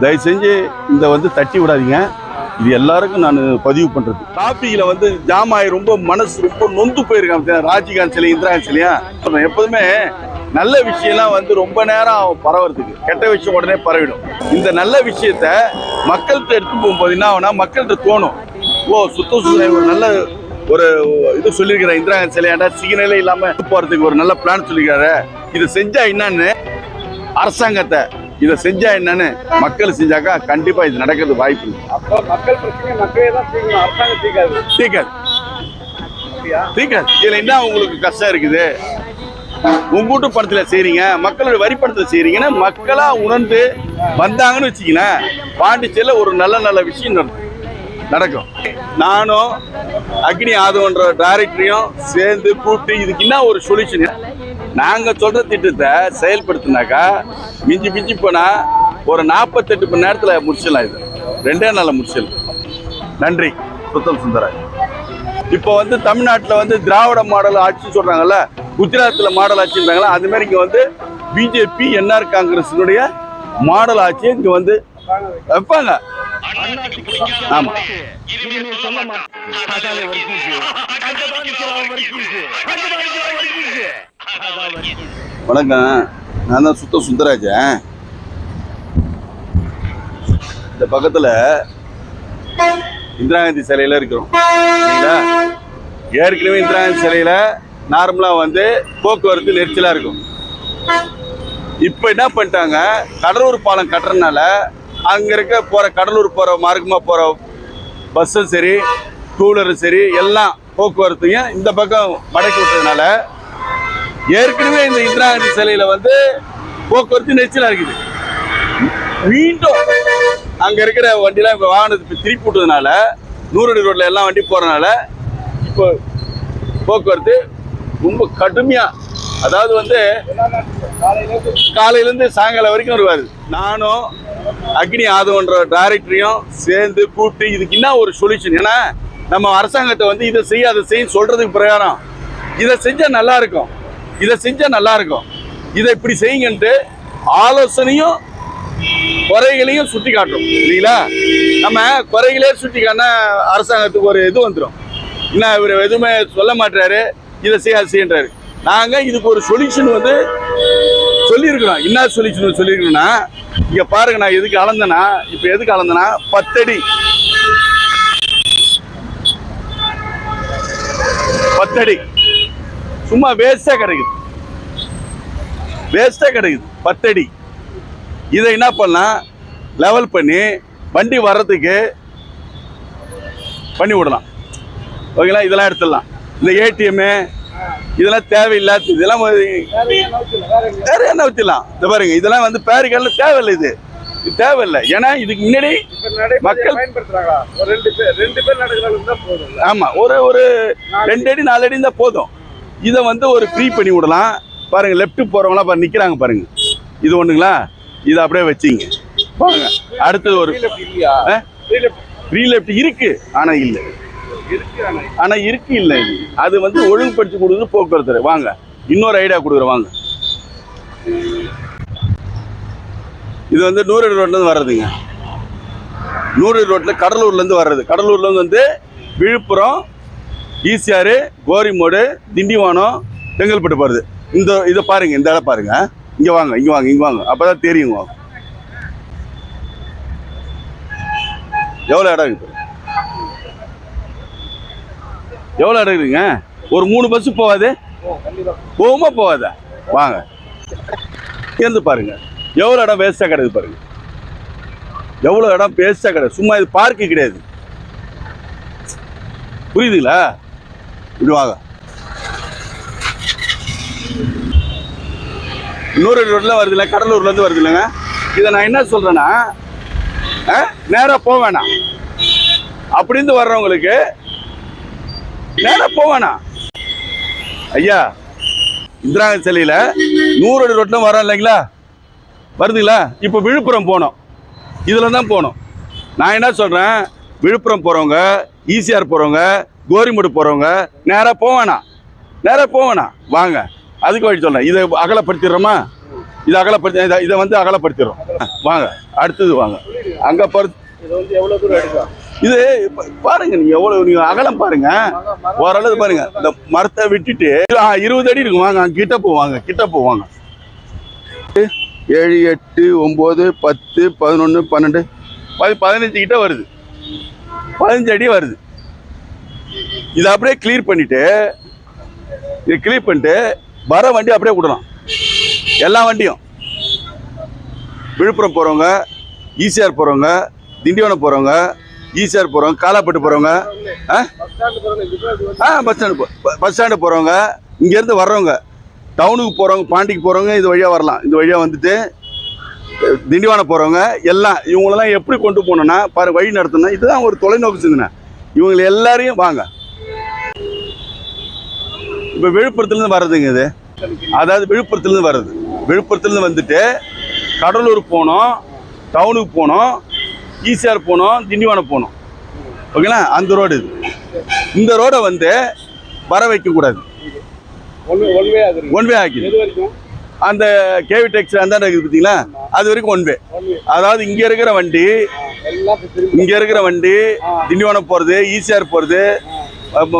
தயவு செஞ்சு இந்த வந்து தட்டி விடாதீங்க. இது எல்லாருக்கும் நான் பதிவு பண்றது. டாபிக்ல வந்து ஜாம் ஆகி ரொம்ப மனசு ரொம்ப நொந்து போயிருக்கான் ராஜீவ்காந்த் சிலை இந்திரா சிலையா எப்போதுமே நல்ல விஷயம்லாம் வந்து ரொம்ப நேரம் பரவறதுக்கு. கெட்ட விஷயம் உடனே பரவிடும். இந்த நல்ல விஷயத்த மக்கள்கிட்ட எடுத்து போகும்போது என்ன ஆகும்னா மக்கள்கிட்ட தோணும். ஓ சுத்த சுத்த ஒரு நல்ல ஒரு இது சொல்லியிருக்கிற இந்திரா காந்தி சிலையாண்டா. சிக்னலே இல்லாம போறதுக்கு ஒரு நல்ல பிளான் சொல்லியிருக்காரு இதை செஞ்சா என்னன்னு அரசாங்கத்தை இதை செஞ்சா என்னன்னு மக்கள் செஞ்சாக்கா கண்டிப்பா இது நடக்கிறது வாய்ப்பு அப்போ மக்கள் பிரச்சனை மக்களே தான் தீர்க்கணும் அரசாங்கம் தீர்க்காது. தீக்காது தீக்காது இதுல என்ன உங்களுக்கு கஷ்டம் இருக்குது? உங்க வீட்டு பணத்துல செய்றீங்க மக்களோட வரி பணத்துல செய்றீங்கன்னா மக்களா உணர்ந்து வந்தாங்கன்னு வச்சுக்கீங்களேன் பாண்டிச்சேரியில ஒரு நல்ல நல்ல விஷயம் நடக்கும். நடக்கும். நானும் அக்னி ஆதவன்ற டைரக்டரையும் சேர்ந்து கூப்பிட்டு இதுக்கு என்ன ஒரு சொல்யூஷன் நாங்கள் சொல்ற திட்டத்தை செயல்படுத்தினாக்கா மிஞ்சி மிஞ்சி போனா ஒரு நாற்பத்தெட்டு மணி நேரத்தில் முடிச்சிடலாம் இது. ரெண்டே நாளில் முடிச்சிடலாம். நன்றி. புத்தம் சுந்தராய். இப்போ வந்து தமிழ்நாட்டில் வந்து திராவிட மாடல் ஆட்சி சொல்றாங்கல்ல குஜராத்தில் மாடல் ஆட்சின்றாங்களா அது மாதிரி இங்கே வந்து பிஜேபி என்ஆர் காங்கிரஸினுடைய மாடல் ஆட்சியை இங்கே வந்து வைப்பாங்க. ஆமா. வணக்கம். நான் தான் சுத்த சுந்தராஜன் இந்த பக்கத்துல இந்திரா காந்தி சிலையில இருக்கிறோம். சரிங்களா? ஏற்கனவே இந்திரா காந்தி சிலையில நார்மலா வந்து போக்குவரத்து நெரிச்சலா இருக்கும். இப்போ என்ன பண்ணிட்டாங்க? கடலூர் பாலம் கட்டுறதுனால அங்கே இருக்க போகிற கடலூர் போகிற மார்க்கமாக போகிற பஸ்ஸும் சரி டூவீலரும் சரி எல்லாம் போக்குவரத்தையும் இந்த பக்கம் மடக்கி விட்டதுனால ஏற்கனவே இந்த இந்திரா காந்தி சிலையில் வந்து போக்குவரத்து நெரிச்சலாக இருக்குது. மீண்டும் அங்கே இருக்கிற வண்டிலாம் இப்போ வாகனத்தை திருப்பி விட்டதுனால நூறடி ரோட்டில் எல்லாம் வண்டி போகிறனால இப்போ போக்குவரத்து ரொம்ப கடுமையாக அதாவது வந்து காலையிலேருந்து சாயங்காலம் வரைக்கும் வருவார். நானும் அக்னி ஆதவன்ற டைரக்டரையும் சேர்ந்து கூப்பிட்டு இதுக்கு என்ன ஒரு சொல்யூஷன் ஏன்னா நம்ம அரசாங்கத்தை வந்து இதை செய்ய அதை செய்ய சொல்றதுக்கு பிரகாரம். இதை செஞ்சா நல்லா இருக்கும். இதை செஞ்சா நல்லா இருக்கும். இதை இப்படி செய்யுங்கன்ட்டு ஆலோசனையும் குறைகளையும் சுட்டி காட்டும் இல்லைங்களா? நம்ம குறைகளே சுட்டி காட்டினா அரசாங்கத்துக்கு ஒரு இது வந்துடும் என்ன இவர் எதுவுமே சொல்ல மாட்டாரு இதை செய்ய அது செய்யன்றாரு. நாங்கள் இதுக்கு ஒரு சொல்யூஷன் வந்து சொல்லியிருக்கிறோம். என்ன சொல்யூஷன் சொல்லியிருக்கணும்னா இங்கே பாருங்க நான் எதுக்கு அளந்தேன்னா இப்போ எதுக்கு அளந்தேன்னா பத்தடி. பத்தடி. சும்மா வேஸ்டா கிடைக்குது. வேஸ்டா கிடைக்குது. பத்தடி. இதை என்ன பண்ணலாம் லெவல் பண்ணி வண்டி வர்றதுக்கு பண்ணி விடலாம். ஓகேங்களா? இதெல்லாம் எடுத்துடலாம். இந்த ஏடிஎம்மு இதெல்லாம் தேவையில்லாத இதெல்லாம் வேற என்ன வச்சிடலாம் இந்த பாருங்க இதெல்லாம் வந்து பேருக்கெல்லாம் தேவையில்லை இது. இது தேவையில்லை. ஏன்னா இதுக்கு முன்னாடி மக்கள்- பேர் பேர் ஆமா ஒரு ஒரு ரெண்டு அடி நாலு அடி இருந்தா போதும். இதை வந்து ஒரு ஃப்ரீ பண்ணி விடலாம். பாருங்க லெஃப்ட் போறவங்களாம் பாருங்க நிக்கிறாங்க பாருங்க. இது ஒண்ணுங்களா? இதை அப்படியே வச்சிங்க. பாருங்க அடுத்தது ஒரு ஃப்ரீ லெஃப்ட் இருக்கு ஆனா இல்ல. ஆனா இருக்கு இல்ல. அது வந்து ஒழுங்குபடுத்தி கொடுக்குறது போக்குவரத்து வாங்க இன்னொரு ஐடியா கொடுக்குறேன் வாங்க. இது வந்து நூறு ரோட்ல இருந்து வர்றதுங்க. நூறு ரோட்ல கடலூர்ல இருந்து வர்றது. கடலூர்ல இருந்து வந்து விழுப்புரம் ஈசிஆர் கோரிமோடு திண்டிவனம் செங்கல்பட்டு போகிறது இந்த இதை பாருங்க இந்த இடம் பாருங்க. இங்க வாங்க இங்க வாங்க இங்க வாங்க. அப்பதான் தெரியும் வாங்க எவ்வளோ இடம் இருக்குது எவ்வளோ இடம் ஒரு மூணு பஸ் போகாது. போகுமா போகாதா? வாங்க. இருந்து பாருங்க. எவ்வளோ இடம் வேஸ்ட்டாக கிடக்குது பாருங்க. எவ்வளோ இடம் வேஸ்ட்டாக கிடையாது சும்மா இது பார்க்கு கிடையாது. புரியுதுங்களா? இப்படி வாங்க. இன்னொரு ரோட்டில் வருது இல்லை கடலூர்லேருந்து வருது இல்லைங்க. இதை நான் என்ன சொல்கிறேன்னா நேராக போக வேணாம். அப்படின்னு வர்றவங்களுக்கு நேரா போவானா? ஐயா இந்திரா காந்தி நூறு அடி ரோட்டில் வரோம் இல்லைங்களா? வருதுங்களா? இப்போ விழுப்புரம் போனோம். இதில் தான் போகணும் நான் என்ன சொல்கிறேன் விழுப்புரம் போகிறவங்க ஈசிஆர் போகிறவங்க கோரிமேடு போகிறவங்க நேராக போவானா? நேராக போவானா? வாங்க. அதுக்கு வழி சொல்கிறேன் இதை அகலப்படுத்திடுறோமா? இதை அகலப்படுத்தி இதை இதை வந்து அகலப்படுத்திடுறோம். வாங்க. அடுத்தது வாங்க. அங்கே பரு இது பாருங்க நீங்க எவ்வளவு நீங்க அகலம் பாருங்க. ஓரளவு பாருங்க. இந்த மரத்தை விட்டுட்டு ஆ, இருபது அடி இருக்கும். வாங்க அங்க கிட்ட போவாங்க கிட்ட போவாங்க ஏழு எட்டு ஒம்பது பத்து பதினொன்று பன்னெண்டு பதி பதினஞ்சு கிட்ட வருது. பதினஞ்சு அடி வருது. இதை அப்படியே கிளியர் பண்ணிட்டு இதை கிளியர் பண்ணிட்டு வர வண்டி அப்படியே விடலாம். எல்லா வண்டியும். விழுப்புரம் போகிறவங்க ஈசிஆர் போகிறவங்க திண்டிவனம் போகிறவங்க ஈசிஆர் போகிறவங்க காலாப்பட்டு போகிறவங்க ஆ? பஸ் ஸ்டாண்டு ஆ பஸ் ஸ்டாண்டு பஸ் ஸ்டாண்டு போகிறவங்க இங்கேருந்து வர்றவங்க டவுனுக்கு போகிறவங்க பாண்டிக்கு போகிறவங்க இது வழியாக வரலாம். இந்த வழியாக வந்துட்டு அஹ், திண்டிவனம் போகிறவங்க எல்லாம் இவங்களெல்லாம் எப்படி கொண்டு போகணுன்னா பாரு வழி நடத்தணும். இதுதான் ஒரு தொலைநோக்கு சிந்தனை. இவங்களை எல்லாரையும் வாங்க. இப்போ விழுப்புரத்துலேருந்து வர்றதுங்க இது. அதாவது விழுப்புரத்துலேருந்து வர்றது. விழுப்புரத்துலேருந்து வந்துட்டு கடலூர் போனோம் டவுனுக்கு போனோம் ஈசிஆர் போனோம் திண்டிவனம் போனோம். ஓகேங்களா? அந்த ரோடு இது. இந்த ரோடை வந்து வர வைக்கக்கூடாது. ஒன் ஒன் வே வரைக்கும்? அந்த கேவி டெக்ஸ் அந்த இருக்குது பார்த்தீங்களா? அது வரைக்கும் ஒன் வே அதாவது இங்கே இருக்கிற வண்டி இங்கே இருக்கிற வண்டி திண்டிவனம் போகிறது ஈசிஆர் போகிறது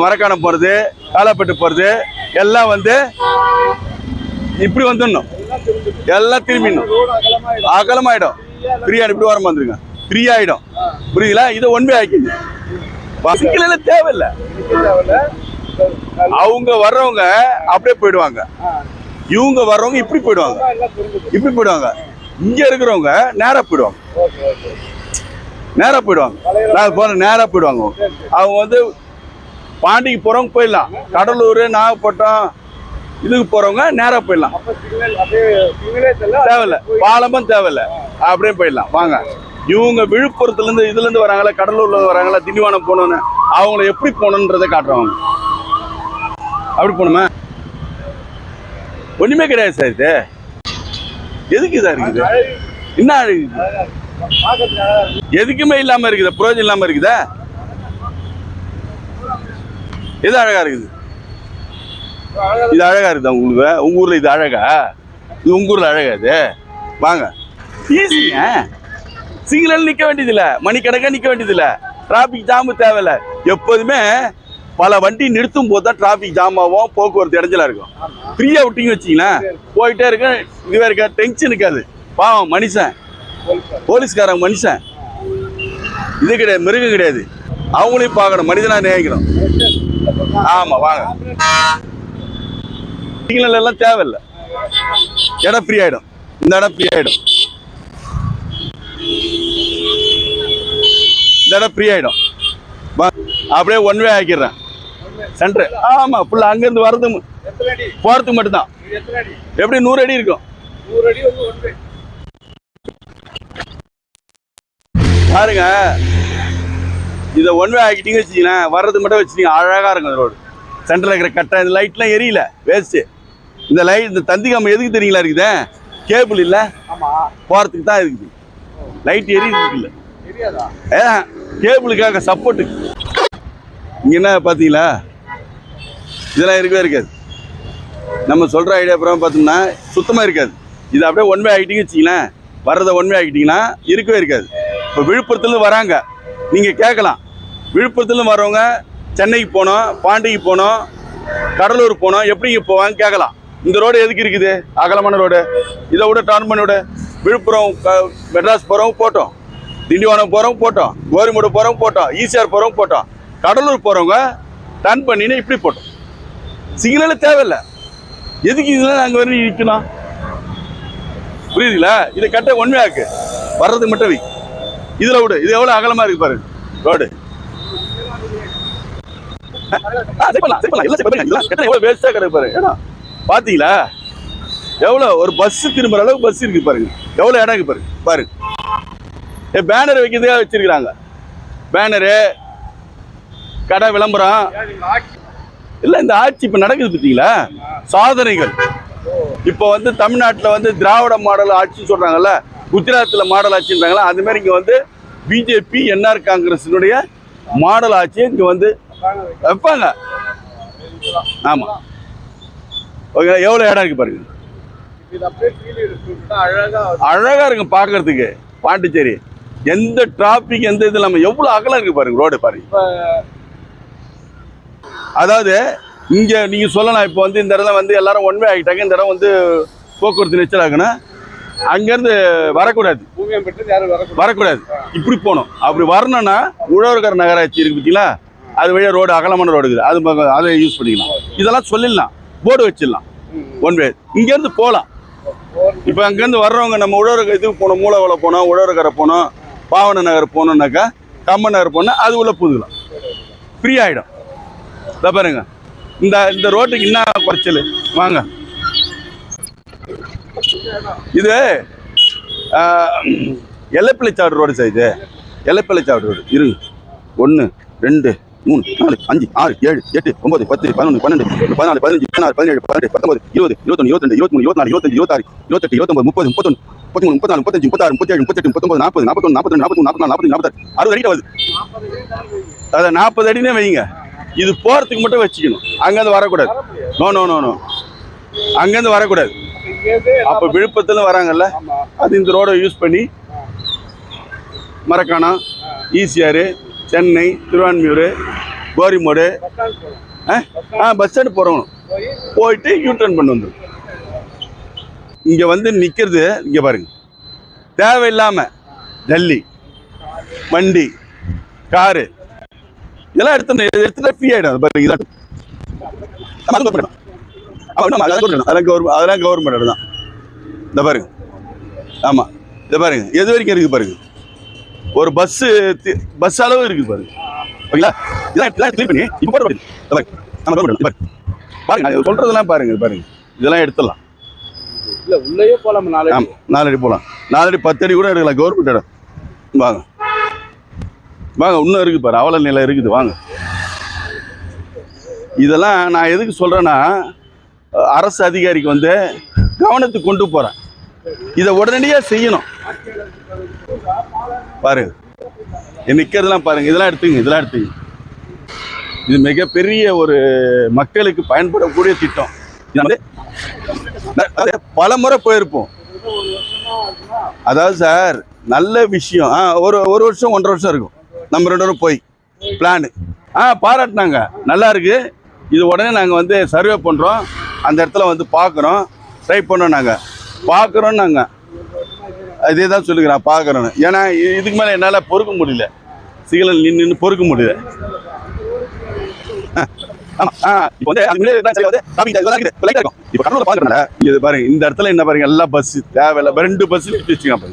மரக்காணம் போகிறது காலாப்பட்டு போகிறது எல்லாம் வந்து இப்படி வந்துடணும். எல்லாம் திரும்பி எல்லாம் திரும்பிடணும். அகலமாயிடும். அகலமாயிடும். ஃப்ரீயா இப்படி வர வந்துருங்க. ஃப்ரீ ஆயிடும். புரியுதுங்களா? இதை ஒன் வே ஆக்கிது சிக்கல் தேவையில்லை. அவங்க வர்றவங்க அப்படியே போயிடுவாங்க. இவங்க வர்றவங்க இப்படி போயிடுவாங்க. இப்படி போயிடுவாங்க. இங்க இருக்கிறவங்க நேரா போயிடுவாங்க. ஓகே ஓகே நேரா போயிடுவாங்க. நான் போன நேரா போயிடுவாங்க. அவங்க வந்து பாண்டிக்கு போறவங்க போயிடலாம். கடலூர் நாகப்பட்டினம் இதுக்கு போறவங்க நேரா போயிடலாம். தேவையில்ல. பாலமும் தேவையில்ல. அப்படியே போயிடலாம். வாங்க. இவங்க விழுப்புரத்துல இருந்து இதுல இருந்து வராங்களா கடலூர்ல இருந்து வராங்களா திண்டிவனம் போகணும்னு அவங்கள எப்படி போகணுன்றதை காட்டுறவங்க அப்படி போகணுமா? ஒண்ணுமே கிடையாது சார் இது. எதுக்கு இதா இருக்குது? என்ன அழகு எதுக்குமே இல்லாம இருக்குதா பிரயோஜனம் இல்லாம இருக்குதா? எது அழகா இருக்குது? இது அழகா இருக்குதா உங்களுக்கு உங்க ஊர்ல இது அழகா? இது உங்க ஊர்ல அழகா இது? வாங்க. ஈஸிங்க சிக்னல் நிற்க வேண்டியதில்லை. மணிக்கணக்காக நிற்க வேண்டியதில்லை. டிராஃபிக் ஜாமு தேவையில்லை. எப்போதுமே பல வண்டி நிறுத்தும் போது தான் டிராஃபிக் ஜாம் ஆகும் போக்குவரத்து இடைஞ்சலாக இருக்கும். ஃப்ரீயாக விட்டிங்க வச்சிங்களேன் போயிட்டே இருக்க இதுவே இருக்க டென்ஷன் இருக்காது. பாவம் மனுஷன். போலீஸ்காரங்க மனுஷன். இது கிடையாது மிருகம் கிடையாது. அவங்களையும் பார்க்கணும் மனிதனாக நேசிக்கணும் ஆமாம் வாங்க. சிக்னல் எல்லாம் தேவையில்ல. இடம் ஃப்ரீ ஆகிடும் இந்த இடம் ஃப்ரீ ஆகிடும் இந்த இடம் ஃப்ரீ ஆயிடும். வா- அப்படியே ஒன் வே ஆக்கிடுறேன். சென்டர் ஆமா ஃபுல்லா அங்கேருந்து வர்றது போறதுக்கு மட்டும்தான். எப்படி நூறு அடி இருக்கும்? பாருங்க. இதை ஒன் வே ஆக்கிட்டீங்க வச்சுக்கீங்களேன் வர்றது மட்டும் வச்சுட்டீங்க அழகா இருக்கும் இந்த ரோடு சென்டரில் இருக்கிற கட்டை இந்த லைட்லாம் எரியல வேஸ்ட்டு இந்த லைட் இந்த தந்தி கம்பம் எதுக்கு தெரியுங்களா இருக்குதே? கேபிள் இல்லை. போகிறதுக்கு தான் இருக்குது. லைட் எரியுறதுக்கு இல்லை. ஏ கேபிளுக்காக சப்போர்ட்டு இங்கே என்ன பார்த்தீங்களா இதெல்லாம் இருக்கவே இருக்காது. நம்ம சொல்கிற ஐடியா அப்புறம் பார்த்தோம்னா சுத்தமாக இருக்காது. இது அப்படியே ஒன்வே ஆகிட்டீங்க வச்சிங்களேன் வர்றதை ஒன்வே ஆகிட்டிங்கன்னா இருக்கவே இருக்காது. இப்போ விழுப்புரத்துலேருந்து வராங்க. நீங்கள் கேட்கலாம். விழுப்புரத்துலேருந்து வரவங்க சென்னைக்கு போனோம் பாண்டிக்கு போனோம் கடலூர் போனோம் எப்படிங்க போவாங்க கேட்கலாம். இந்த ரோடு எதுக்கு இருக்குது? அகலமான ரோடு இதை விட டர்ன் பண்ணி விழுப்புரம் மெட்ராஸ் போகிறவங்க போட்டோம். திண்டிவனம் போகிறவங்க போட்டோம் கோரிமூடு போகிறவங்க போட்டோம் ஈசிஆர் போகிறவங்க போட்டோம் கடலூர் போகிறவங்க டர்ன் பண்ணினு இப்படி போட்டோம். சிக்னலே தேவையில்லை. எதுக்கு இதெல்லாம் நாங்கள் வந்து நிற்கணும் புரியுதுங்களா? இதை கட்ட ஒன்மையா இருக்கு. வர்றது மட்டும் இதில் விடு. இது எவ்வளோ அகலமாக இருக்கு பாருங்க ரோடு. பாத்தீங்களா? எவ்வளவு எவ்வளோ ஒரு பஸ் திரும்புற அளவுக்கு பஸ் இருக்கு பாருங்க. எவ்வளோ இடம் இருக்கு பாருங்க பாருங்க பேனர் வைக்கிறதுக்காக வச்சிருக்கிறாங்க. பேனரு கடை விளம்பரம். இல்லை இந்த ஆட்சி இப்போ நடக்குது பார்த்தீங்களா சாதனைகள். இப்போ வந்து தமிழ்நாட்டில் வந்து திராவிட மாடல் ஆட்சி சொல்கிறாங்கல்ல குஜராத்தில் மாடல் ஆட்சின்றாங்களா அது மாதிரி இங்கே வந்து பிஜேபி என்ஆர் காங்கிரஸினுடைய மாடல் ஆட்சியை இங்கே வந்து வைப்பாங்க. ஆமாம் ஓகே எவ்வளோ இடம் இருக்கு பாருங்க. இது அப்படியே ஃபீல் இருக்கு. அழகா அழகா இருக்கும் பார்க்கிறதுக்கு பாண்டிச்சேரி. எந்த டிராபிக் எந்த இது இல்லாமல் எவ்வளோ அகலம் இருக்கு பாருங்க ரோடு பாருங்க அதாவது இங்கே நீங்கள் சொல்லலாம் இப்போ வந்து இந்த இடத்துல வந்து எல்லாரும் ஒன்வே ஆகிட்டாங்க இந்த இடம் வந்து போக்குவரத்து நெச்சல் ஆகுனா அங்கேருந்து வரக்கூடாது. யாரும் வரக்கூடாது. வரக்கூடாது இப்படி போகணும். அப்படி வரணும்னா உழவர்கர் நகராட்சி இருக்கு பார்த்தீங்களா அது வழியாக ரோடு அகலமான ரோடு இருக்குது. அது அதை யூஸ் பண்ணிக்கலாம். இதெல்லாம் சொல்லிடலாம். போர்டு வச்சிடலாம். ஒன் வே இங்கேருந்து போகலாம். இப்போ அங்கேருந்து வர்றவங்க நம்ம உழவர் இதுக்கு போனோம் மூலவளை போனோம் உழவர்கரை போனோம் பாவன நகர் போனோம்னாக்கா கம்மன் நகர் போனால் அது உள்ளே புதுக்கலாம் ஃப்ரீ ஆகிடும் இதை பாருங்க. இந்த இந்த ரோட்டுக்கு என்ன குறைச்சல்? வாங்க. இது எல்லப்பிள்ளைச்சாடு ரோடு சார் இது. எல்லப்பிள்ளைச்சாடு ரோடு இருங்க. ஒன்று ரெண்டு மூணு நாலு அஞ்சு ஆறு ஏழு எட்டு ஒன்பது பத்து பதினொன்று பன்னெண்டு பதினாலு பதினஞ்சு பதினாறு பதினேழு பதினெட்டு பத்தொன்பது இருபது இருபத்தொன்று இருபத்தெண்டு இருபத்தி மூணு இருபத்தி இருபத்தஞ்சு இருபத்தாறு இருபத்தெட்டு இருபத்தொம்பது முப்பது முப்பத்தொன்று முப்பத்தி மூணு முப்பத்தாலு முப்பத்தஞ்சு முப்பத்தாறு முப்பத்தேழு முப்பத்தெட்டு முப்பத்தொம்பது நாற்பது நாற்பத்தொன்று நாற்பத்தி நாற்பத்தி நாற்பத்தி நாற்பத்தி நாற்பத்தாறு. அறுபது அடிக்கிட்ட வருது. அதை நாற்பது அடினே வைங்க. இது போகிறதுக்கு மட்டும் வச்சுக்கணும். அங்கேருந்து வரக்கூடாது. நோ நோ நோ நோ அங்கேருந்து வரக்கூடாது. அப்போ விழுப்புரத்துல வராங்கல்ல? அது இந்த ரோடை யூஸ் பண்ணி மரக்காணம் ஈசிஆர் சென்னை திருவான்மியூர் கோரிமோடு. ஆ? ஆ பஸ் ஸ்டாண்டு போகிறோம் போயிட்டு யூ டர்ன் பண்ணி வந்துடும் இங்கே வந்து நிற்கிறது இங்கே பாருங்கள் தேவையில்லாமல் டல்லி வண்டி காரு. இதெல்லாம் எடுத்து எடுத்துகிட்டு ஃப்ரீ ஆகிடும் அது பாருங்க இதான். அதெல்லாம் அதெல்லாம் கவர்மெண்ட் அதெல்லாம் கவர்மெண்ட் தான். இந்த பாருங்க. ஆமாம் இதை பாருங்க. எது வரைக்கும் இருக்குது பாருங்கள் ஒரு பஸ்ஸு பஸ் அளவு இருக்குது பாருங்க ஓகேங்களா இதெல்லாம் இதெல்லாம் க்ளீன் பண்ணி இப்போ போட பாருங்க. பாருங்க. சொல்கிறதெல்லாம் பாருங்க. பாருங்க. இதெல்லாம் எடுத்துடலாம். இல்ல உள்ளேயே நாளைக்கு ஆமாம் நாலடி போகலாம் நாலடி பத்து அடி கூட எடுக்கலாம். கவர்மெண்ட் இடம். வாங்க. வாங்க இன்னும் இருக்குது பாரு. அவல நிலை இருக்குது. வாங்க. இதெல்லாம் நான் எதுக்கு சொல்கிறேன்னா அரசு அதிகாரிக்கு வந்து கவனத்துக்கு கொண்டு போகிறேன் இதை உடனடியாக செய்யணும். பாருங்க. நிற்கிறதெல்லாம் பாருங்க. இதெல்லாம் எடுத்துங்க இதெல்லாம் எடுத்துங்க. இது மிகப்பெரிய ஒரு மக்களுக்கு பயன்படக்கூடிய திட்டம். பல முறை போயிருப்போம். அதாவது சார் நல்ல விஷயம். ஆ ஒரு ஒரு வருஷம் ஒன்றரை வருஷம் இருக்கும். நம்ம ரெண்டு பேரும் போய். பிளானு ஆ பாராட்டினாங்க. நல்லா இருக்கு. இது உடனே நாங்கள் வந்து சர்வே பண்ணுறோம் அந்த இடத்துல வந்து பார்க்குறோம் ட்ரை பண்ணோம் நாங்கள் பார்க்குறோம் நாங்கள் இதே தான் நான் பார்க்குறோன்னு ஏன்னா இதுக்கு மேலே என்னால் பொறுக்க முடியல. சிகலில் நின்று நின்று பொறுக்க முடியல. ஆமா ஆ இப்போ வந்து அதுக்கு முன்னாடி இருந்தா சரி வந்து பாருங்க இந்த இடத்துல என்ன பாருங்க எல்லா பஸ் தேவையில்ல. ரெண்டு பஸ் நிறுத்தி வச்சுக்கலாம்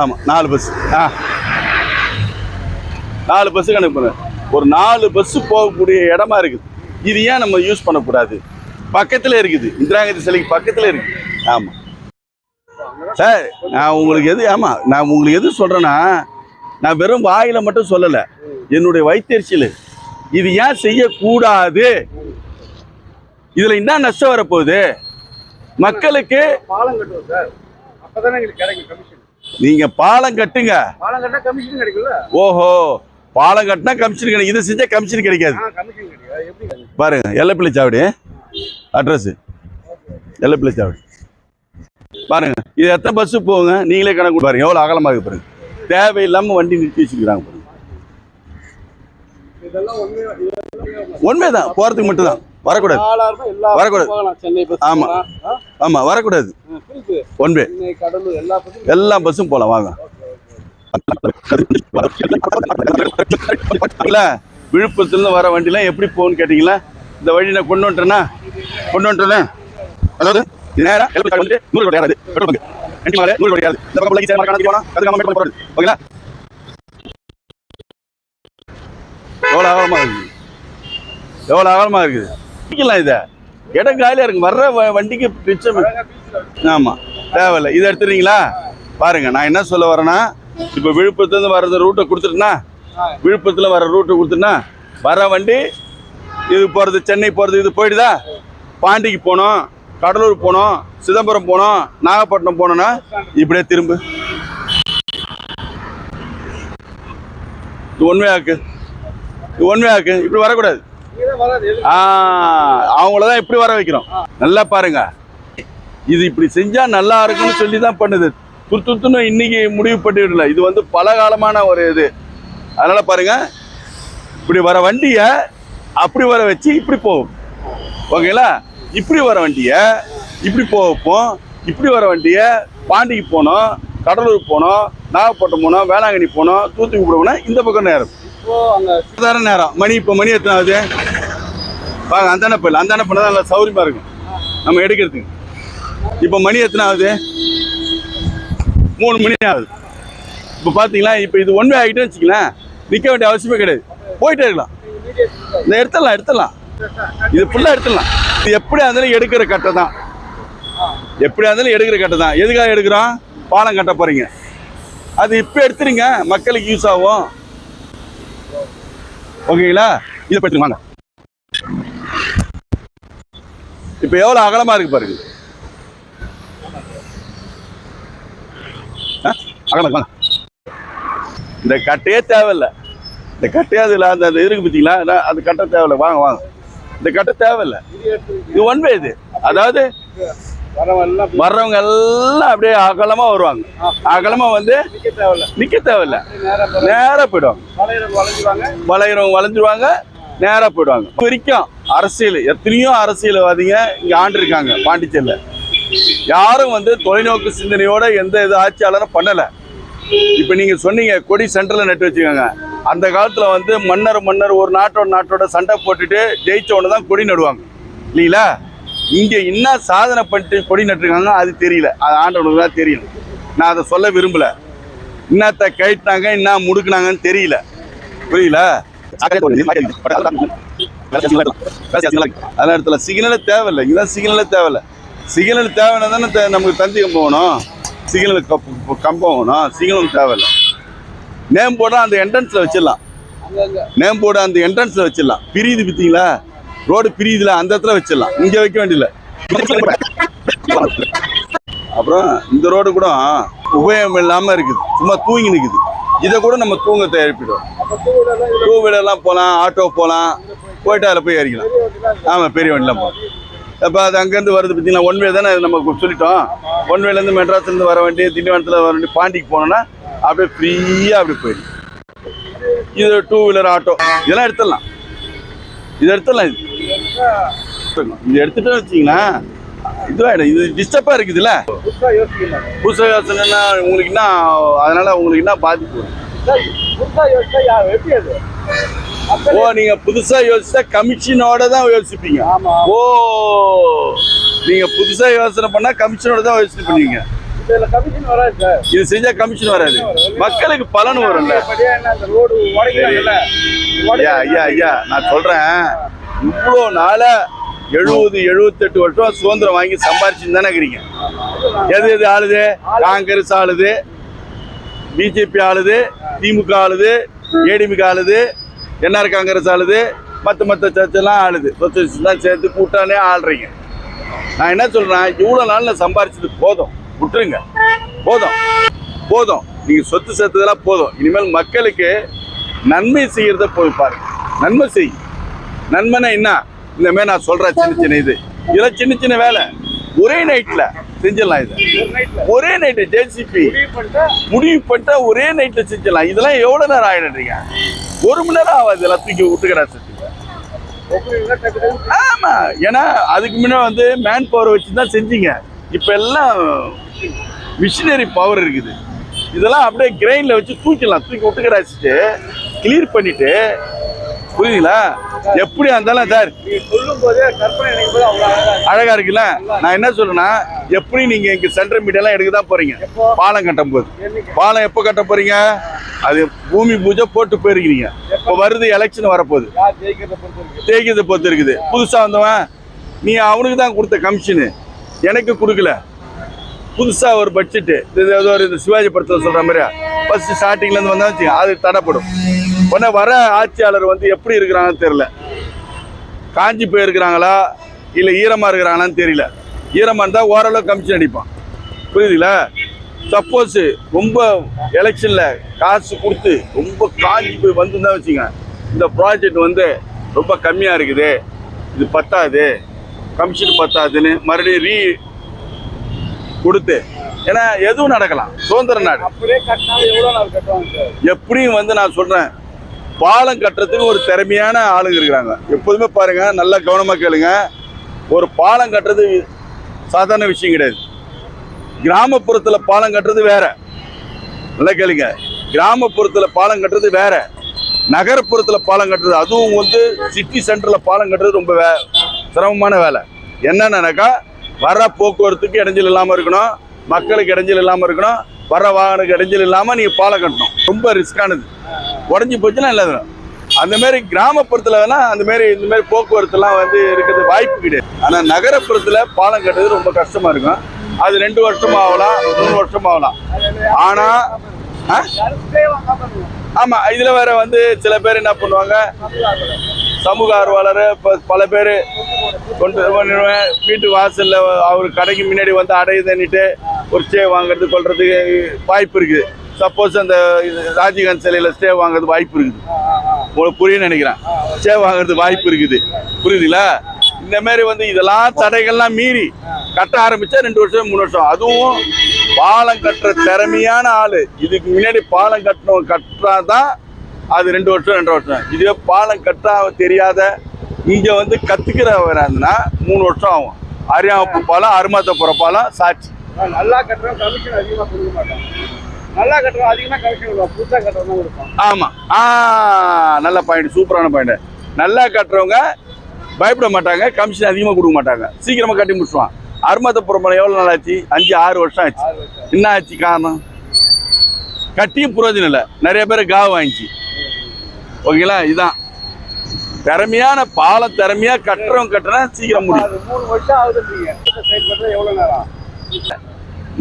ஆமா நாலு பஸ் ஆ. நாலு பஸ் கணக்கு ஒரு நாலு பஸ் போகக்கூடிய இடமா இருக்குது. இது ஏன் நம்ம யூஸ் பண்ணக்கூடாது? பக்கத்துல இருக்குது. இந்திரா காந்தி சிலைக்கு பக்கத்தில் இருக்குது. ஆமாம் சார் நான் உங்களுக்கு எது ஆமா நான் உங்களுக்கு எது சொல்றேன்னா நான் வெறும் வாயில மட்டும் சொல்லல. என்னுடைய வைத்தறிச்சல். இது ஏன் செய்யக்கூடாது? இதுல என்ன நஷ்டம் வரப்போகுது? மக்களுக்கு பாலம் கட்டுவோம் சார். அப்பதானே எங்களுக்கு கிடைக்கும் கமிஷன் நீங்க பாலம் கட்டுங்க. பாலம் கட்டினா கமிஷன் கிடைக்கும்ல? ஓஹோ பாலம் கட்டினா கமிஷன் கிடைக்கும். இது செஞ்சா கமிஷன் கிடைக்காது. பாருங்க எல்லப்பிள்ளை சாவடி அட்ரஸ். எல்லப்பிள்ளை சாவடி. பாருங்க இது எத்தனை பஸ் போகுங்க? நீங்களே கணக்கு பாருங்க எவ்வளோ அகலமாக இருக்கு பாருங்க. தேவையில்லாம வண்டி நிறுத்தி வச்சுக்கிறாங்க பாருங்க. உண்மைதான் போறதுக்கு மட்டும்தான். வரக்கூடாது. வரக்கூடாது. ஆமா. ஆமா வரக்கூடாது. புரியுது ஒன் வே சென்னை கடலூர் எல்லா பஸ்ஸும் போகலாம். வாங்க. இல்ல விழுப்புரத்துலேருந்து வர வண்டிலாம் எப்படி போகும்னு கேட்டிங்களா? இந்த வழி நான் கொண்டு வந்துட்டேன்னா கொண்டு வந்துட்டேனே? அதாவது இது நேரா எல்லாம் வந்து நூறு ரோடு ஏறாது. Petrol bunk. ரெண்டு மேலே நூறு ரோடு ஏறாது. இந்த பக்கம் பிள்ளைக்கு சேர கணக்கு போனா அதுக்கு நம்ம போகிறது ஓகேங்களா எவ்வளோ அகலமாக இருக்குது? எவ்வளோ அகலமாக இருக்குது? பிடிக்கலாம் இதை. இடம் காலியாக இருக்கு வர்ற வ- வண்டிக்கு பிச்சை ஆமாம் தேவையில்லை. இதை எடுத்துறீங்களா பாருங்க நான் என்ன சொல்ல வரேன்னா இப்போ விழுப்புரத்துலேருந்து வர்ற ரூட்டை கொடுத்துட்டேன்னா விழுப்புரத்தில் வர ரூட்டை கொடுத்துட்டேன்னா வர வண்டி இது போகிறது சென்னை போகிறது இது போயிடுதா? பாண்டிக்கு போனோம் கடலூர் போனோம் சிதம்பரம் போனோம் நாகப்பட்டினம் போனோன்னா இப்படியே திரும்ப. இது ஒன்மையாக்கு இது ஒன்மையாக்கு இப்படி வரக்கூடாது. அவங்கள தான் இப்படி வர வைக்கிறோம். நல்லா பாருங்க. இது இப்படி செஞ்சா நல்லா இருக்கும்னு சொல்லி தான் பண்ணுது. துரு துருத்துன்னு இன்னைக்கு முடிவு பண்ணிடல. இது வந்து பல காலமான ஒரு இது. அதனால பாருங்க இப்படி வர வண்டியை அப்படி வர வச்சு இப்படி போகும். ஓகேங்களா? இப்படி வர வண்டியை இப்படி போக வைப்போம். இப்படி வர வண்டியை பாண்டிக்கு போனோம் கடலூர் போனோம் நாகப்பட்டினம் போனோம் வேளாங்கண்ணி போனோம் தூத்துக்குடி போனோம். இந்த பக்கம் நேரம். சாதாரண நேரம். மணி இப்போ மணி எத்தனை ஆகுது? வாங்க அந்தாண்ட போயிடலாம். அந்தாண்ட போனால் நல்லா சௌரியமாக இருக்கும். நம்ம எடுக்கிறதுக்கு. இப்போ மணி எத்தனை ஆகுது? மூணு மணி ஆகுது. இப்போ பார்த்தீங்களா இப்போ இது ஒன் வே ஆகிட்டே வச்சுக்கலாம் நிற்க வேண்டிய அவசியமே கிடையாது. போயிட்டே இருக்கலாம். இந்த எடுத்துடலாம் எடுத்துடலாம் இது ஃபுல்லாக எடுத்துடலாம். இது எப்படியா இருந்தாலும் எடுக்கிற கட்டை தான். எப்படியா இருந்தாலும் எடுக்கிற கட்டை தான். எதுக்காக எடுக்கிறோம்? பாலம் கட்ட போகிறீங்க அது இப்போ எடுத்துருங்க மக்களுக்கு யூஸ் ஆகும். ஓகேங்களா? இதை பற்றி வாங்க. இப்போ எவ்வளோ அகலமாக இருக்கு பாருங்க. அகலம் வாங்க இந்த கட்டையே தேவையில்லை. இந்த கட்டையே அதில் அந்த அது இருக்கு பார்த்தீங்களா அது கட்ட தேவையில்லை. வாங்க வாங்க. இந்த கட்டை தேவையில்ல. இது ஒன் வே இது. அதாவது வர்றவங்க எல்லாம் அப்படியே அகலமா வருவாங்க. அகலமா வந்து நிக்க தேவையில்ல. நேரம் நேரா போயிடுவாங்க. வளையறது வளையிறவங்க வளைஞ்சிருவாங்க நேரா போயிடுவாங்க. வரைக்கும் அரசியல். எத்தனையோ அரசியல்வாதிங்க இங்க ஆண்டிருக்காங்க பாண்டிச்சேரியில். யாரும் வந்து தொலைநோக்கு சிந்தனையோட எந்த இது ஆட்சியாளரும் பண்ணல. இப்போ நீங்க சொன்னீங்க கொடி சென்டர்ல நட்டு வச்சுக்கோங்க அந்த காலத்தில் வந்து மன்னர் மன்னர் ஒரு நாட்டோட நாட்டோட சண்டை போட்டுட்டு ஜெயிச்சவன தான் கொடி நடுவாங்க. இல்லைங்களா? இங்கே என்ன சாதனை பண்ணிட்டு கொடி நட்டுருக்காங்க அது தெரியல. அது ஆண்டவனுக்கு தான் தெரியல நான் அதை சொல்ல விரும்பல. என்னத்தை கைட்டினாங்க என்ன முடுக்குனாங்கன்னு தெரியல. புரியல அதெல்லாம் இடத்துல சிக்னலே தேவையில்லை. இங்கதான் சிக்னலே தேவையில்ல. சிக்னல் தேவைன்னா தானே நமக்கு நமக்கு கம்பம் போகணும். சிக்னல் கம்பம் போகணும். சிக்னலுக்கு தேவையில்ல. நேம் போட அந்த என்ட்ரன்ஸில் வச்சிடலாம். நேம் போர்டு அந்த என்ட்ரன்ஸில் வச்சிடலாம். பிரியுது பார்த்தீங்களா? ரோடு பிரியுதுல அந்த இடத்துல வச்சிடலாம். இங்கே வைக்க வேண்டியதில்ல. அப்புறம் இந்த ரோடு கூட உபயோகம் இல்லாமல் இருக்குது. சும்மா தூங்கி நிற்குது இதை கூட நம்ம தூங்க தயாரிப்பிடுவோம். டூ வீலர்லாம் போகலாம் ஆட்டோ போகலாம் போயிட்டு அதில் போய் ஏறிக்கலாம். ஆமாம் பெரிய வண்டிலாம் போகலாம். அப்போ அது அங்கேருந்து வருது பார்த்தீங்கன்னா ஒன் வே தானே நம்ம சொல்லிட்டோம். ஒன் வேலேருந்து மெட்ராஸ்லேருந்து வர வேண்டிய திண்டிவனத்தில் வர வேண்டிய பாண்டிக்கு போனோன்னா அப்படியே ஃப்ரீயாக அப்படியே போயிடும் இது டூ வீலர் ஆட்டோ இதெல்லாம் எடுத்துடலாம். இது எடுத்துடலாம் இது. இது எடுத்துட்டோம் வச்சிங்களா இதுவாகிடும் இது டிஸ்டர்பாக இருக்குதுல்ல? புதுசா யோசிக்கணும் புதுச யோசனைன்னா உங்களுக்கு என்ன அதனால உங்களுக்கு என்ன பாதிப்பு ஓ நீங்க புதுசா யோசிச்சா கமிஷனோட தான் யோசிப்பீங்க. ஓ நீங்க புதுசா யோசனை பண்ணா கமிஷனோட தான் யோசனை பண்ணுவீங்க. இது செஞ்சா கமிஷன் வராது. மக்களுக்கு பலன் வரும்ல. ஐயா ஐயா ஐயா நான் சொல்றேன். இவ்வளோ நாளா எழுபது எழுபத்தெட்டு வருஷம் சுதந்திரம் வாங்கி சம்பாரிச்சுன்னு தானே இருக்கிறீங்க. எது எது ஆளுது? காங்கிரஸ் ஆளுது. பிஜேபி ஆளுது. திமுக ஆளுது. ஏடிமிக ஆளுது. என்ஆர் காங்கிரஸ் ஆளுது. மற்ற மற்ற சர்ச்செல்லாம் ஆளுது. சொசலிஸ்ட் தான் சேர்த்து கூட்டானே ஆள்றீங்க. நான் என்ன சொல்றேன்? இவ்வளோ நாளில் சம்பாரிச்சது போதும். விட்டுருங்க. போதும். போதும். நீங்கள் சொத்து சேர்த்ததெல்லாம் போதும். இனிமேல் மக்களுக்கு நன்மை செய்யறத போய் பாருங்க. நன்மை செய். நன்மைனா என்ன? இந்த மாதிரி நான் சொல்றேன் சின்ன சின்ன இது. இதெல்லாம் சின்ன சின்ன வேலை. ஒரே நைட்ல செஞ்சிடலாம் இது. ஒரு நைட்ல ஒரே நைட்டு ஜேசிபி முடிவு பண்ணிட்டு? முடிவு பண்ணிட்டா ஒரே நைட்ல செஞ்சிடலாம். இதெல்லாம் எவ்வளவு நேரம் ஆயிடுறீங்க ஒரு மணி நேரம் ஆகாது இதெல்லாம் தூக்கி விட்டுக்கடா செஞ்சு ஒப்புவீங்களா டக்கு டக்கு ஆமா. ஏன்னா அதுக்கு முன்ன வந்து மேன் பவர் வச்சு தான் செஞ்சீங்க. இப்ப எல்லாம் மிஷினரி பவர் இருக்குது. இதெல்லாம் அப்படியே கிரைன்ல வச்சு தூக்கிடலாம். தூக்கி விட்டுக்கடாச்சிட்டு கிளியர் பண்ணிட்டு புரியுதுங்களா? எப்படியா இருந்தாலும் சார் சொல்லும் போதே போது அழகா இருக்குல்ல? நான் என்ன சொல்றேன்னா எப்படி நீங்க இங்க சென்ட்ரல் மீடியெல்லாம் எடுக்க தான் போறீங்க? பாலம் கட்டும் போது பாலம் எப்போ கட்ட போறீங்க? அது பூமி பூஜை போட்டு போயிருக்கிறீங்க. இப்போ வருது எலெக்ஷன் வரப்போகுது. ஜெயிக்கிறத தேய்க்கிறத பொறுத்து இருக்குது. புதுசா வந்தவன் நீ அவனுக்கு தான் கொடுத்த கமிஷனு எனக்கு கொடுக்கல. புதுசாக ஒரு பட்ஜெட்டு இது ஏதோ ஒரு இந்த சிவாஜி படத்தில் சொல்கிற மாதிரி ஃபர்ஸ்ட் ஸ்டார்டிங்லேருந்து வந்தால் வந்தா அது தடைப்படும். உடனே வர ஆட்சியாளர் வந்து எப்படி இருக்கிறாங்கன்னு தெரியல. காஞ்சி போயிருக்கிறாங்களா? இல்லை ஈரமாக இருக்கிறாங்களான்னு தெரியல. ஈரமாக இருந்தால் ஓரளவு கமிஷன் அடிப்பான். புரியுதுங்களா சப்போஸ் ரொம்ப எலெக்ஷனில் காசு கொடுத்து ரொம்ப காஞ்சி போய் வந்துருந்தா வச்சுங்க இந்த ப்ராஜெக்ட் வந்து ரொம்ப கம்மியாக இருக்குது. இது பத்தாது. கமிஷன் பத்தாதுன்னு மறுபடியும் ரீ கொடுத்து. ஏன்னா எதுவும் நடக்கலாம். சுதந்திர நாடு. எப்படியும் வந்து நான் சொல்றேன் பாலம் கட்டுறதுக்கு ஒரு திறமையான ஆளுங்க இருக்கிறாங்க. எப்போதுமே பாருங்க நல்லா கவனமா கேளுங்க. ஒரு பாலம் கட்டுறது சாதாரண விஷயம் கிடையாது. கிராமப்புறத்துல பாலம் கட்டுறது வேற. நல்லா கேளுங்க. கிராமப்புறத்துல பாலம் கட்டுறது வேற. நகரப்புறத்துல பாலம் கட்டுறது அதுவும் வந்து சிட்டி சென்டர்ல பாலம் கட்டுறது ரொம்ப வே சிரமமான வேலை. என்னன்னாக்கா வர போக்குவரத்துக்கு இடைஞ்சல் இல்லாமல் இருக்கணும். மக்களுக்கு இடைஞ்சல் இல்லாமல் இருக்கணும். வர வாகனுக்கு இடைஞ்சல் இல்லாமல் நீங்கள் பாலம் கட்டணும். ரொம்ப ரிஸ்க்கானது உடஞ்சி போச்சுன்னா இல்லை அந்த மாதிரி கிராமப்புறத்துல அந்தமாரி அந்த மாதிரி இந்த மாதிரி போக்குவரத்துலாம் வந்து இருக்கிறது வாய்ப்பு கிடையாது. ஆனால் நகரப்புறத்தில் பாலம் கட்டுறது ரொம்ப கஷ்டமாக இருக்கும். அது ரெண்டு வருஷம் ஆகலாம் மூணு வருஷம் ஆகலாம். ஆனால் ஆமாம் இதில் வேற வந்து சில பேர் என்ன பண்ணுவாங்க? சமூக ஆர்வலர் இப்போ பல பேர் கொண்டு வீட்டு வாசலில் அவர் கடைக்கு முன்னாடி வந்து அடையை தண்ணிட்டு ஒரு ஸ்டே வாங்குறது கொள்றதுக்கு வாய்ப்பு இருக்குது. சப்போஸ் அந்த இது ராஜீவ்காந்த் சிலையில் ஸ்டே வாங்குறது வாய்ப்பு இருக்குது. உங்களுக்கு புரியும் நினைக்கிறேன். ஸ்டே வாங்குறது வாய்ப்பு இருக்குது. புரியுதுங்களா? இந்த மாதிரி வந்து இதெல்லாம் தடைகள்லாம் மீறி கட்ட ஆரம்பிச்சா ரெண்டு வருஷம் மூணு வருஷம். அதுவும் பாலம் கட்டுற திறமையான ஆள். இதுக்கு முன்னாடி பாலம் கட்டணும் கட்டுறாதான் அது ரெண்டு வருஷம் ரெண்டு வருஷம். இதுவே பாலம் கட்டா தெரியாத இங்க வந்து கத்துக்கிறவராதுன்னா மூணு வருஷம் ஆகும். அரியாமப்பு பாலம் அருமாத்தப்புற பாலம் சாட்சி. நல்லா கட்டுறோம் கமிஷன் அதிகமா கொடுக்க மாட்டாங்க. நல்லா கட்டுறோம் அதிகமா கமிஷன் கொடுப்போம் புதுசா கட்டுறோம் தான் கொடுப்போம் ஆமா. ஆ நல்ல பாயிண்ட் சூப்பரான பாயிண்ட் நல்லா கட்டுறவங்க பயப்பட மாட்டாங்க கமிஷன் அதிகமாக கொடுக்க மாட்டாங்க. சீக்கிரமா கட்டி முடிச்சுவான் அருமத்தப்புறம் எவ்வளோ நாள் ஆச்சு? அஞ்சு ஆறு வருஷம் ஆச்சு. என்ன ஆச்சு காரணம்? கட்டியும் பிரயோஜனம் இல்லை. நிறைய பேர் காவு வாங்கிச்சு. ஓகேங்களா? இதுதான் திறமையான பாலம் திறமையா கட்டுறவங்க கட்டுறா சீக்கிரம் முடியும். அது மூணு வருஷம் ஆகுதுன்றீங்க. செயல்படுறது எவ்வளவு நேரம்?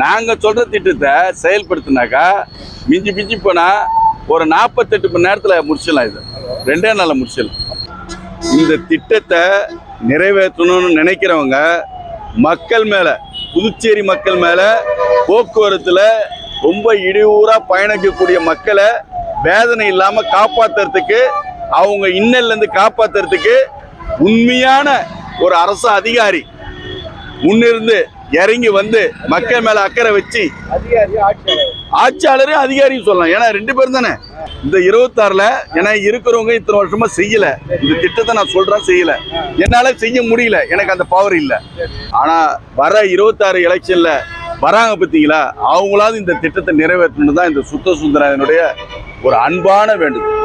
நாங்க சொல்ற திட்டத்தை செயல்படுத்தினாக்கா மிஞ்சி மிஞ்சி போனா ஒரு நாற்பத்தெட்டு மணி நேரத்துல முடிச்சிடலாம் இது. ரெண்டே நாள்ல முடிச்சிடலாம். இந்த திட்டத்தை நிறைவேற்றணும்னு நினைக்கிறவங்க மக்கள் மேல புதுச்சேரி மக்கள் மேல போக்குவரத்துல ரொம்ப இடையூறாக பயணிக்கக்கூடிய மக்களை வேதனை இல்லாமல் காப்பாற்றுறதுக்கு அவங்க இன்னல்லேருந்து இருந்து காப்பாத்துறதுக்கு உண்மையான ஒரு அரசு அதிகாரி முன்னிருந்து இறங்கி வந்து மக்கள் மேல அக்கறை வச்சு ஆட்சியாளரே அதிகாரியும் சொல்லலாம். ஏன்னா ரெண்டு பேரும் தானே. இந்த இருபத்தாறுல ஏன்னா இருக்கிறவங்க இத்தனை வருஷமா செய்யல. இந்த திட்டத்தை நான் சொல்றேன் செய்யல. என்னால செய்ய முடியல. எனக்கு அந்த பவர் இல்லை. ஆனா வர இருபத்தாறு எலெக்ஷன்ல வராங்க பார்த்தீங்களா? அவங்களாவது இந்த திட்டத்தை நிறைவேற்றணும் தான் இந்த சுத்த சுந்தரனுடைய ஒரு அன்பான வேண்டுதல்